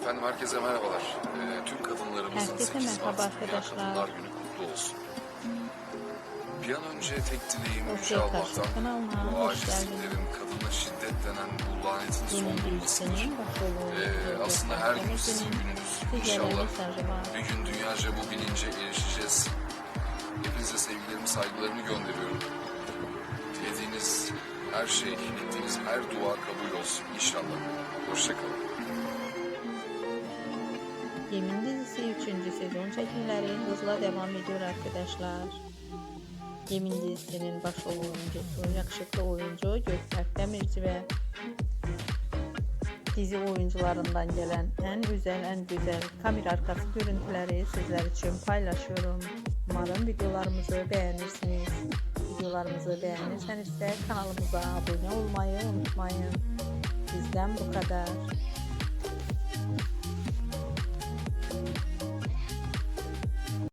Efendim herkese merhabalar. Ee, tüm kadınlarımızın Herkese 8 merhaba Mart Dünya. Kadınlar Günü kutlu olsun. Bir an önce tek dileğim Yüce Allah'tan bu acizliklerin, kadına şiddet denen bu lanetin son bulmasıdır. Ee, aslında her gün sizin gününüz. İnşallah bir gün dünyaca bu bilince erişeceğiz. Hepinize sevgilerimi, saygılarımı gönderiyorum. Dilediğiniz her şey, ettiğiniz her dua kabul olsun inşallah. Hoşçakalın. Yemin dizisi 3. sezon çekimleri hızla devam ediyor arkadaşlar. Yemin dizisinin başrol oyuncusu, yakışıklı oyuncu Gökberk Demirci ve dizi oyuncularından gelen en güzel en güzel kamera arkası görüntüleri sizler için paylaşıyorum. Umarım videolarımızı beğenirsiniz. Videolarımızı beğenirseniz de kanalımıza abone olmayı unutmayın. Bizden bu kadar.